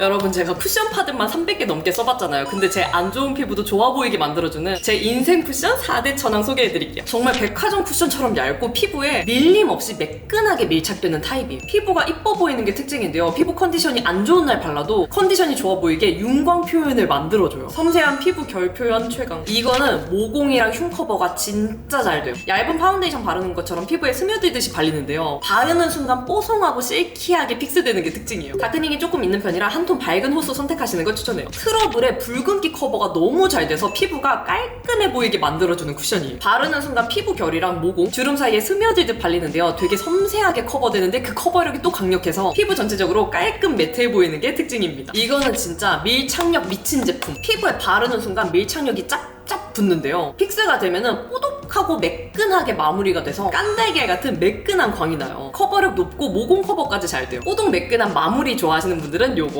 여러분 제가 쿠션 파드만 300개 넘게 써봤잖아요. 근데 제 안 좋은 피부도 좋아 보이게 만들어주는 제 인생 쿠션 4대 천왕 소개해드릴게요. 정말 백화점 쿠션처럼 얇고 피부에 밀림 없이 매끈하게 밀착되는 타입이에요. 피부가 이뻐 보이는 게 특징인데요. 피부 컨디션이 안 좋은 날 발라도 컨디션이 좋아 보이게 윤광 표현을 만들어줘요. 섬세한 피부 결 표현 최강. 이거는 모공이랑 흉 커버가 진짜 잘 돼요. 얇은 파운데이션 바르는 것처럼 피부에 스며들듯이 발리는데요. 바르는 순간 뽀송하고 실키하게 픽스되는 게 특징이에요. 다크닝이 조금 있는 편이라 한톤 밝은 호수 선택하시는 걸 추천해요. 트러블에 붉은기 커버가 너무 잘 돼서 피부가 깔끔해 보이게 만들어주는 쿠션이에요. 바르는 순간 피부 결이랑 모공, 주름 사이에 스며들듯 발리는데요. 되게 섬세하게 커버되는데 그 커버력이 또 강력해서 피부 전체적으로 깔끔 매트해 보이는 게 특징입니다. 이거는 진짜 밀착력 미친 제품. 피부에 바르는 순간 밀착력이 쫙쫙 붙는데요. 픽스가 되면은 뽀독 하고 매끈하게 마무리가 돼서 깐달걀 같은 매끈한 광이 나요. 커버력 높고 모공 커버까지 잘 돼요. 뽀독 매끈한 마무리 좋아하시는 분들은 요거.